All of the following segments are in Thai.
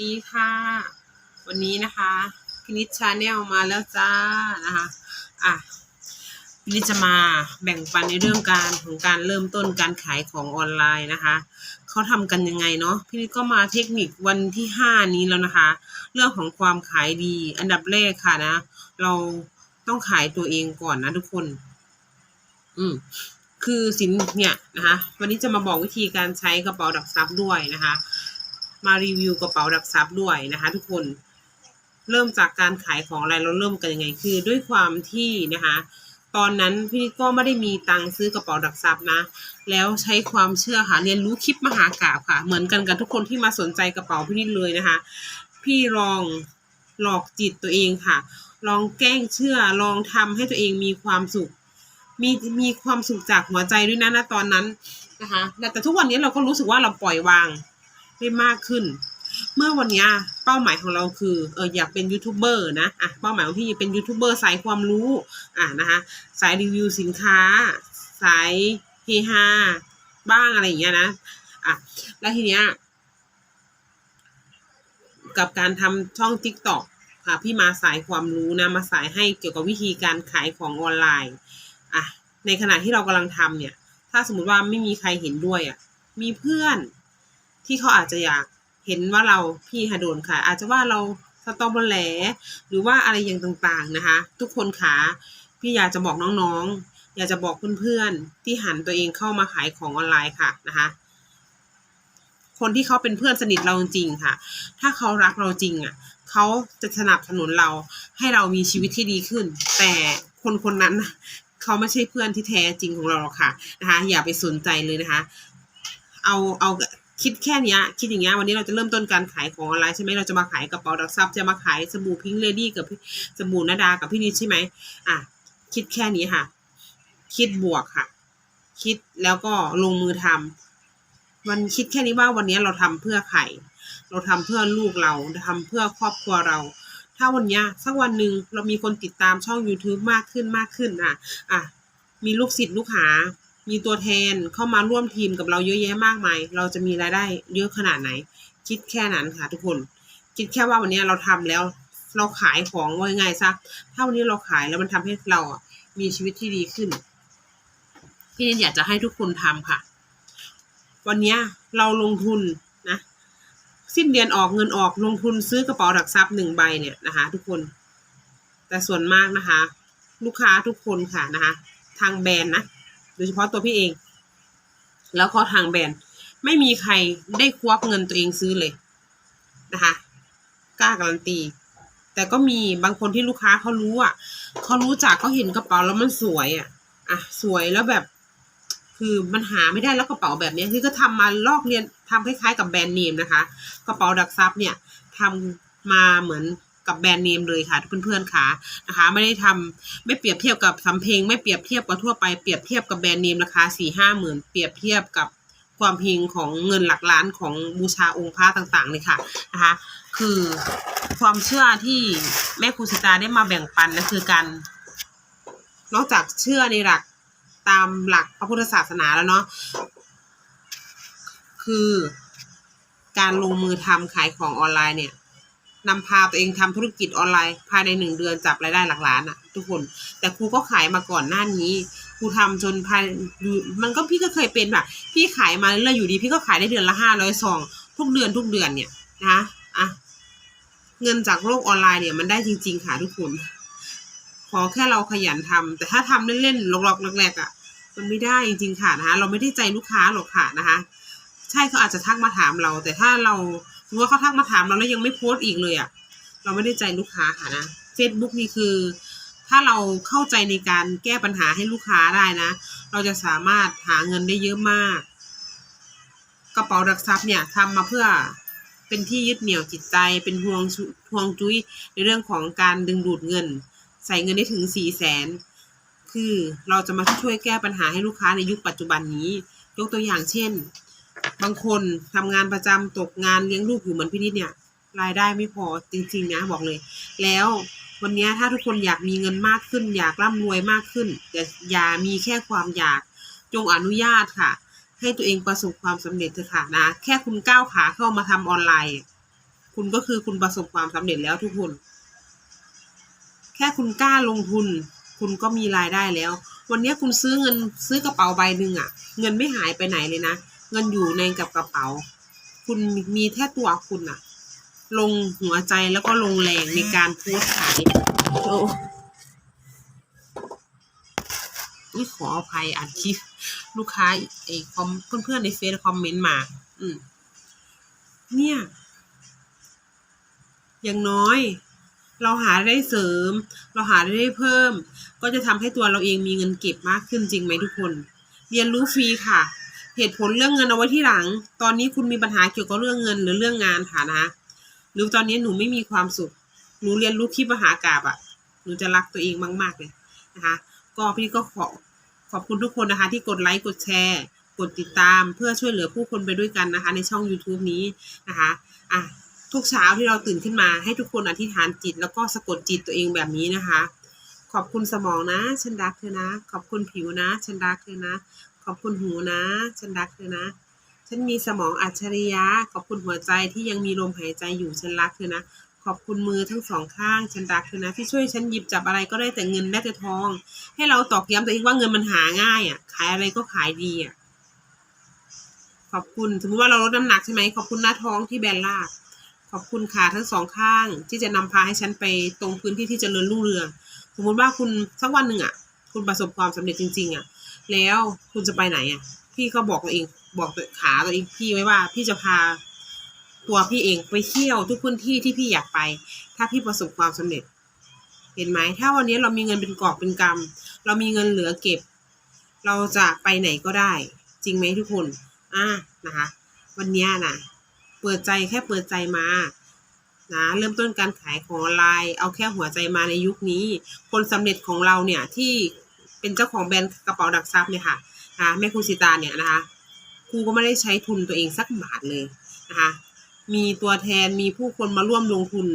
ดีค่ะ วันนี้นะคะพินิชชาแนลมาแล้วจ้านะคะอะพินิชจะมาแบ่งปันในเรื่องการของการเริ่มต้นการขายของออนไลน์นะคะเขาทำกันยังไงเนาะพินิชก็มาเทคนิควันที่ห้านี้แล้วนะคะ เรื่องของความขายดี อันดับแรกค่ะนะ เราต้องขายตัวเองก่อนนะทุกคน อืมคือสินเนี่ยนะคะ วันนี้จะมาบอกวิธีการใช้กระเป๋าดักซับด้วยนะคะ มารีวิวกระเป๋าดักซับด้วยนะคะ ทุกคนเริ่มจากการขายของอะไรเราเริ่มกันยังไงคือ ด้วยความที่นะคะ ตอนนั้นพี่ก็ไม่ได้มีตังค์ซื้อกระเป๋าดักซับนะ แล้วใช้ความเชื่อค่ะเรียนรู้คลิปมหากราบค่ะ เหมือนกันกับทุกคนที่มาสนใจกระเป๋าพี่นิดเลยนะคะ พี่ลองหลอกจิตตัวเองค่ะ ลองแกล้งเชื่อลองทำให้ตัวเองมีความสุข มีมีความสุขจากหัวใจด้วยนะณตอนนั้นนะคะแต่แต่ทุกวันนี้เราก็รู้สึกว่าเราปล่อยวาง ได้มากขึ้น เมื่อวันนี้เป้าหมายของเราคือเอออยากเป็นยูทูบเบอร์นะอะเป้าหมายของพี่เป็นยูทูบเบอร์สายความรู้อะนะคะสายรีวิวสินค้า สายเฮฮาบ้างอะไรอย่างเงี้ยนะอะแล้วทีเนี้ยกับการทำช่อง t ิ k t o k ค่ะพี่มาสายความรู้นะมาสายให้เกี่ยวกับวิธีการขายของออนไลน์อะในขณะที่เรากำลังทำเนี่ย ถ้าสมมติว่าไม่มีใครเห็นด้วยอะมีเพื่อน ที่เขาอาจจะอยากเห็นว่าเราพี่ฮะโดนค่ะ อาจจะว่าเราสตอเบอร์แหลหรือว่าอะไรอย่างต่างๆนะคะ ทุกคนขาพี่อยากจะบอกน้องๆ อยากจะบอกเพื่อนๆ ที่หันตัวเองเข้ามาขายของออนไลน์ค่ะนะคะ คนที่เขาเป็นเพื่อนสนิทเราจริงๆค่ะ ถ้าเขารักเราจริงอะเขาจะสนับสนุนเราให้เรามีชีวิตที่ดีขึ้น แต่คนคนนั้นเขาไม่ใช่เพื่อนที่แท้จริงของเราหรอกค่ะนะคะ อย่าไปสนใจเลยนะคะ เอาเอา คิดแค่นี้คิดอย่างเงี้ยวันนี้เราจะเริ่มต้นการขายของออนไลน์ใช่ไหมเราจะมาขายกระเป๋าดักซับจะมาขายสบู่พิงเลดี้กับสบู่นาดากับพี่นิดใช่ไหมอะคิดแค่นี้ค่ะ คิดบวกค่ะ คิดแล้วก็ลงมือทำวันคิดแค่นี้ว่าวันนี้เราทำเพื่อใครเราทำเพื่อลูกเราทำเพื่อครอบครัวเรา ถ้าวันเนี้ยสักวันหนึ่งเรามีคนติดตามช่อง YouTube มากขึ้นมากขึ้นอะอะมีลูกศิษย์ลูกหา มีตัวแทนเข้ามาร่วมทีมกับเราเยอะแยะมากมาย เราจะมีรายได้เยอะขนาดไหน คิดแค่นั้นค่ะทุกคน คิดแค่ว่าวันนี้เราทำแล้ว เราขายของว่ายังไงซะถ้าวันนี้เราขายแล้วมันทำให้เราอะมีชีวิตที่ดีขึ้น พี่นิดอยากจะให้ทุกคนทำค่ะ วันนี้เราลงทุนนะ สิ้นเดือนออกเงินออกลงทุนซื้อกระเป๋าหลักทรัพย์หนึ่งใบเนี่ยนะคะ ทุกคน แต่ส่วนมากนะคะ ลูกค้าทุกคนค่ะนะคะ ทางแบรนด์นะ โดยเฉพาะตัวพี่เอง แล้วก็ทางแบรนด์ไม่มีใครได้ควักเงินตัวเองซื้อเลยนะคะกล้าการันตี แต่ก็มีบางคนที่ลูกค้าเขารู้อะเขารู้จักเขาเห็นกระเป๋าแล้วมันสวยอะอะสวยแล้วแบบ คือมันหาไม่ได้แล้วกระเป๋าแบบนี้ยที่ก็ทำมาลอกเรียนทำคล้ายๆ กับแบรนด์เนมนะคะ กระเป๋าดักซับเนี่ยทำมาเหมือน กับแบรนด์เนมเลยค่ะเพื่อนๆค่ะนะคะ ไม่ได้ทำไม่เปรียบเทียบกับสำเพ็งไม่เปรียบเทียบกับทั่วไปเปรียบเทียบกับแบรนด์เนมราคาสี่ห้าหมื่นเปรียบเทียบกับความเฮงของเงินหลักล้านของบูชาองค์พระต่างๆเลยค่ะนะคะคือความเชื่อที่แม่ครูสิตาได้มาแบ่งปันนะคือการนอกจากเชื่อในหลักตามหลักพระพุทธศาสนาแล้วเนาะคือการลงมือทำขายของออนไลน์เนี่ย นำพาตัวเองทำธุรกิจออนไลน์ ภายในหนึ่งเดือนจับรายได้หลักล้านอะทุกคน แต่ครูก็ขายมาก่อนหน้านี้ครูทำจนภายมันก็พี่ก็เคยเป็นแบบพี่ขายมาเรื่อยอยู่ดี พี่ก็ขายได้เดือนละห้าร้อยซองทุกเดือนทุกเดือนเนี่ยนะอะเงินจากโลกออนไลน์เนี่ยมันได้จริง ๆ ค่ะทุกคนขอแค่เราขยันทำแต่ถ้าทำเล่นๆหลอกๆแรกๆอะ มันไม่ได้จริงๆค่ะนะคะ เราไม่ได้ใจลูกค้าหรอกค่ะนะคะ ใช่เขาอาจจะทักมาถามเรา แต่ถ้าเรา สมมติว่าเขาทักมาถามเราแล้วยังไม่โพสต์อีกเลยอะ เราไม่ได้ใจลูกค้าค่ะนะ Facebook นี่คือ ถ้าเราเข้าใจในการแก้ปัญหาให้ลูกค้าได้นะ เราจะสามารถหาเงินได้เยอะมาก กระเป๋าดักซับเนี่ยทำมาเพื่อเป็นที่ยึดเหนี่ยวจิตใจ เป็นห่วงห่วงจุ้ยในเรื่องของการดึงดูดเงิน ใส่เงินได้ถึงสี่แสนคือเราจะมาช่วยแก้ปัญหาให้ลูกค้าในยุคปัจจุบันนี้ ยกตัวอย่างเช่น บางคนทำงานประจำตกงานเลี้ยงลูกอยู่เหมือนพี่นิดเนี่ย รายได้ไม่พอจริง ๆ นะบอกเลย แล้ววันนี้ถ้าทุกคนอยากมีเงินมากขึ้น อยากร่ำรวยมากขึ้นแต่อย่ามีแค่ความอยากจงอนุญาตค่ะ ให้ตัวเองประสบความสำเร็จเถอะค่ะนะ แค่คุณก้าวขาเข้ามาทำออนไลน์ คุณก็คือคุณประสบความสำเร็จแล้วทุกคน แค่คุณกล้าลงทุน คุณก็มีรายได้แล้ว วันนี้คุณซื้อเงินซื้อกระเป๋าใบหนึ่งอะเงินไม่หายไปไหนเลยนะ เงินอยู่ในกับกระเป๋า คุณมีแค่ตัวคุณอะลงหัวใจแล้วก็ลงแรงในการพสต์ขายโอ้ยขออภัยอัดคลิปลูกค้าไอ้คอมเพื่อนๆในเฟซคอมเมนต์มา อืม เนี่ย อย่างน้อย เราหาได้เสริม เราหาได้เพิ่ม ก็จะทำให้ตัวเราเองมีเงินเก็บมากขึ้นจริงไหมทุกคน เรียนรู้ฟรีค่ะ เหตุผลเรื่องเงินเอาไว้ที่หลัง ตอนนี้คุณมีปัญหาเกี่ยวกับเรื่องเงินหรือเรื่องงานค่ะนะ หรือตอนนี้หนูไม่มีความสุข หนูเรียนรู้คลิปมหากาบอะหนูจะรักตัวเองมาก ๆ เลยนะคะ ก็พี่ก็ขอขอบคุณทุกคนนะคะ ที่กดไลค์กดแชร์ กดติดตามเพื่อช่วยเหลือผู้คนไปด้วยกันนะคะ ในช่อง YouTube นี้นะคะอะทุกเช้าที่เราตื่นขึ้นมาให้ทุกคนอธิษฐานจิต แล้วก็สะกดจิตตัวเองแบบนี้นะคะ ขอบคุณสมองนะ ฉันรักเธอนะ ขอบคุณผิวนะ ฉันรักเธอนะ ขอบคุณหูนะ ฉันรักเธอนะ ฉันมีสมองอัจฉริยะ ขอบคุณหัวใจที่ยังมีลมหายใจอยู่ ฉันรักเธอนะ ขอบคุณมือทั้งสองข้าง ฉันรักเธอนะ ที่ช่วยฉันหยิบจับอะไรก็ได้แต่เงินได้แต่ทอง ให้เราตอกย้ำตัวเองว่าเงินมันหาง่ายอะ ขายอะไรก็ขายดีอะ ขอบคุณ สมมติว่าเราลดน้ำหนักใช่ไหม ขอบคุณหน้าท้องที่แบนราบขอบคุณขาทั้งสองข้าง ที่จะนำพาให้ฉันไปตรงพื้นที่ที่จเจริญรุ่งเรือง สมมติว่าคุณสักวันหนึ่งอะ คุณประสบความสำเร็จจริง ๆ อะ แล้ว คุณจะไปไหนอะ พี่ก็บอกตัวเอง บอกขาตัวเองพี่ไว้ว่า พี่จะพาตัวพี่เองไปเที่ยวทุกพื้นที่ที่พี่อยากไป ถ้าพี่ประสบความสำเร็จ เห็นไหมถ้าวันนี้เรามีเงินเป็นกอบเป็นกำเรามีเงินเหลือเก็บ เราจะไปไหนก็ได้ จริงไหมทุกคนอ่านะคะ วันนี้นะเปิดใจแค่เปิดใจมานะเริ่มต้นการขายของออนไลน์ เอาแค่หัวใจมาในยุคนี้ คนสำเร็จของเราเนี่ยที่ เป็นเจ้าของแบรนด์กระเป๋าดักซับเนี่ยค่ะนะแม่ครูสิตาเนี่ยนะคะครูก็ไม่ได้ใช้ทุนตัวเองสักบาทเลยนะคะมีตัวแทนมีผู้คนมาร่วมลงทุน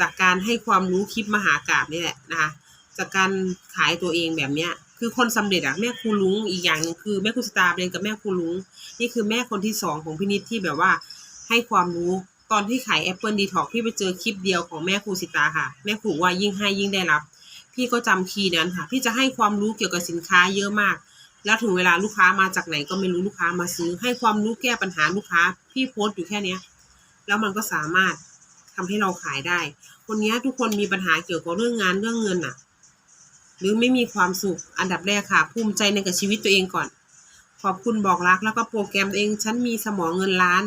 จากการให้ความรู้คลิปมหากราบนี่แหละนะคะจากการขายตัวเองแบบเนี้ยคือคนสำเร็จอะแม่ครูลุงอีกอย่างนึงคือแม่ครูสตาร์เรียนกับแม่ครูลุงนี่คือแม่คนที่สองของพินิจที่แบบว่าให้ความรู้ตอนที่ขายแอปเปิลดีท็อกพี่ไปเจอคลิปเดียวของแม่ครูสิตาค่ะ แม่ครูว่ายิ่งให้ยิ่งได้รับ พี่ก็จำคีย์นั้นค่ะ พี่จะให้ความรู้เกี่ยวกับสินค้าเยอะมาก แล้วถึงเวลาลูกค้ามาจากไหนก็ไม่รู้ลูกค้ามาซื้อ ให้ความรู้แก้ปัญหาลูกค้า พี่โพสต์อยู่แค่เนี้ย แล้วมันก็สามารถทำให้เราขายได้วันนี้ทุกคนมีปัญหาเกี่ยวกับเรื่องงานเรื่องเงินอะหรือไม่มีความสุขอันดับแรกค่ะ ภูมิใจในกับชีวิตตัวเองก่อน ขอบคุณบอกรักแล้วก็โปรแกรมตัวเอง ฉันมีสมองเงินล้าน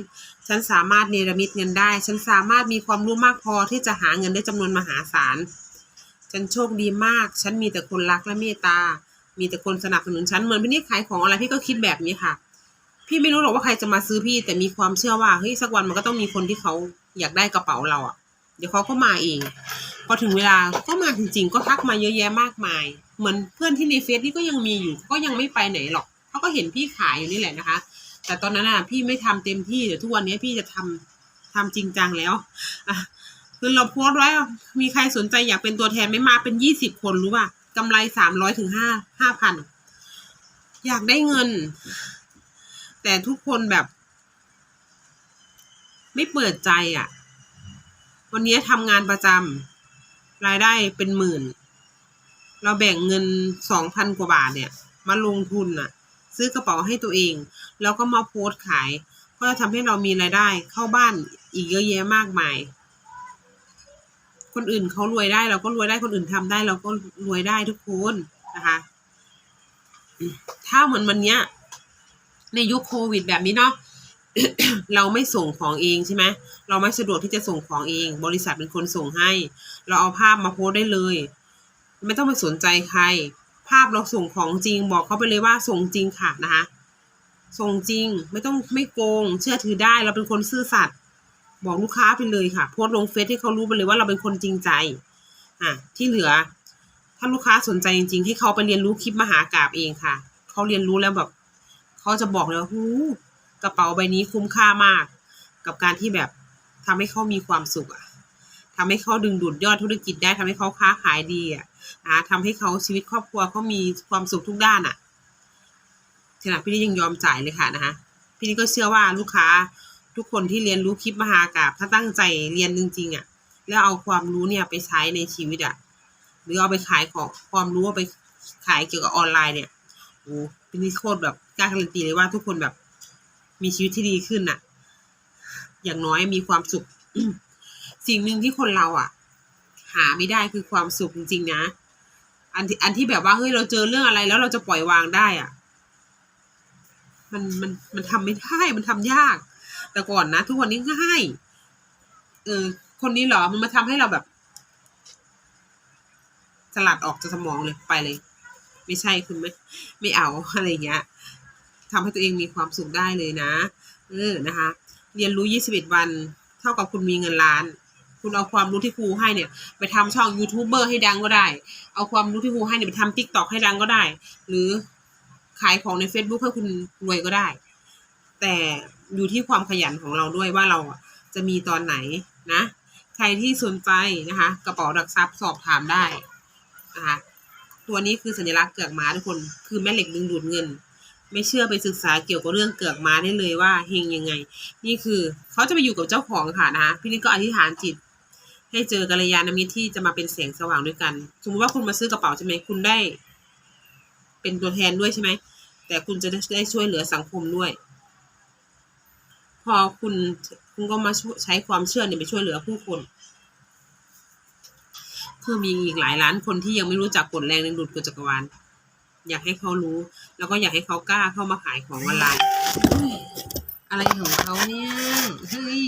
ฉันสามารถเนรมิตเงินได้ ฉันสามารถมีความรู้มากพอที่จะหาเงินได้จำนวนมหาศาล ฉันโชคดีมาก ฉันมีแต่คนรักและเมตตา มีแต่คนสนับสนุนฉัน เหมือนพี่นี่ขายของอะไรพี่ก็คิดแบบนี้ค่ะ พี่ไม่รู้หรอกว่าใครจะมาซื้อพี่ แต่มีความเชื่อว่าเฮ้ยสักวันมันก็ต้องมีคนที่เขาอยากได้กระเป๋าเราอะ เดี๋ยวเขาก็มาเอง พอถึงเวลาก็มาจริงๆ ก็ทักมาเยอะแยะมากมาย เหมือนเพื่อนที่ในเฟซนี่ก็ยังมีอยู่ ก็ยังไม่ไปไหนหรอกเขาก็เห็นพี่ขายอยู่นี่แหละนะคะ แต่ตอนนั้นอะพี่ไม่ทำเต็มที่เดี๋ยวทุกวันนี้พี่จะทำทำจริงจังแล้วอะ คือเราโพสต์ไว้ มีใครสนใจอยากเป็นตัวแทนไม่มาเป็นยี่สิบคนรู้ป่ะกำไรสามร้อยถึงห้าห้าพันอยากได้เงิน แต่ทุกคนแบบ ไม่เปิดใจอะ วันนี้ทำงานประจำรายได้เป็นหมื่น เราแบ่งเงินสองพันกว่าบาทเนี่ย มาลงทุนอะ ซื้อกระเป๋าให้ตัวเอง แล้วก็มาโพสต์ขาย ก็จะทำให้เรามีรายได้เข้าบ้านอีกเยอะแยะมากมาย คนอื่นเขารวยได้ เราก็รวยได้คนอื่นทำได้ เราก็รวยได้ทุกคนนะคะ ถ้าเหมือนวันเนี้ย ในยุคโควิดแบบนี้เนาะเราไม่ส่งของเองใช่ไหมเราไม่สะดวกที่จะส่งของเอง บริษัทเป็นคนส่งให้ เราเอาภาพมาโพสได้เลย ไม่ต้องไปสนใจใคร ภาพเราส่งของจริง บอกเขาไปเลยว่าส่งจริงค่ะนะคะ ส่งจริง ไม่ต้องไม่โกง เชื่อถือได้ เราเป็นคนซื่อสัตย์ บอกลูกค้าไปเลยค่ะโพสลงเฟซให้เขารู้ไปเลยว่าเราเป็นคนจริงใจอะที่เหลือ ถ้าลูกค้าสนใจจริง ๆ ให้เขาไปเรียนรู้คลิปมหากราบเองค่ะเขาเรียนรู้แล้วแบบเขาจะบอกเลยว่าหูกระเป๋าใบนี้คุ้มค่ามาก กับการที่แบบทำให้เขามีความสุขอะทำให้เขาดึงดูดยอดธุรกิจได้ทำให้เขาค้าขายดีอะอ่าทำให้เขาชีวิตครอบครัวเขามีความสุขทุกด้านอะขณะพี่นี่ยังยอมจ่ายเลยค่ะนะคะพี่นี่ก็เชื่อว่าลูกค้า ทุกคนที่เรียนรู้คลิปมหากาบถ้าตั้งใจเรียนจริงๆอะ่ะ แล้วเอาความรู้เนี่ยไปใช้ในชีวิตอะ่ะ หรือเอาไปขายของความรู้เอาไปขายเกี่ยวกับออนไลน์เนี่ยโอ้เป็นนี่โคตรแบบกล้าการันตีเลยว่าทุกคนแบบ มีชีวิตที่ดีขึ้นน่ะ อย่างน้อยมีความสุข สิ่งหนึ่งที่คนเราอะ หาไม่ได้คือความสุขจริงๆนะอันที่อันที่แบบว่าเฮ้ยเราเจอเรื่องอะไรแล้วเราจะปล่อยวางได้อะ มันมันมันทำไม่ได้มันทำยาก แต่ก่อนนะ ทุกวันนี้ง่ายเออ คนนี้เหรอมันมาทำให้เราแบบ สลัดออกจากสมองเลยไปเลย ไม่ใช่คุณไม่ไม่เอาอะไรเงี้ยทำให้ตัวเองมีความสุขได้เลยนะ เออนะคะ เรียนรู้21วัน เท่ากับคุณมีเงินล้าน คุณเอาความรู้ที่ครูให้เนี่ย ไปทำช่องยูทูบเบอร์ให้ดังก็ได้ เอาความรู้ที่ครูให้เนี่ยไปทำติ๊กต็อกให้ดังก็ได้ หรือขายของใน Facebook ให้คุณรวยก็ได้ แต่ อยู่ที่ความขยันของเราด้วยว่าเราจะมีตอนไหนนะ ใครที่สนใจนะคะ กระเป๋าดักซับสอบถามได้นะคะตัวนี้คือสัญลักษณ์เกือกม้าทุกคน คือแม่เหล็กดึงดูดเงิน ไม่เชื่อไปศึกษาเกี่ยวกับเรื่องเกือกม้าได้เลยว่าเฮงยังไง นี่คือเขาจะไปอยู่กับเจ้าของค่ะนะคะพี่นิดก็อธิษฐานจิต ให้เจอกัลยาณมิตรที่จะมาเป็นแสงสว่างด้วยกัน สมมติว่าคุณมาซื้อกระเป๋าใช่ไหมคุณได้ เป็นตัวแทนด้วยใช่ไหมแต่คุณจะได้ช่วยเหลือสังคมด้วย พอคุณคุณก็มาใช้ความเชื่อเนี่ยไปช่วยเหลือผู้คนคือมีอีกหลายล้านคนที่ยังไม่รู้จักกฎแรงดึงดูดกฎจักรวาลอยากให้เขารู้ แล้วก็อยากให้เขากล้าเข้ามาขายของออนไลน์อะไรของเขาเนี่ยเฮ้ย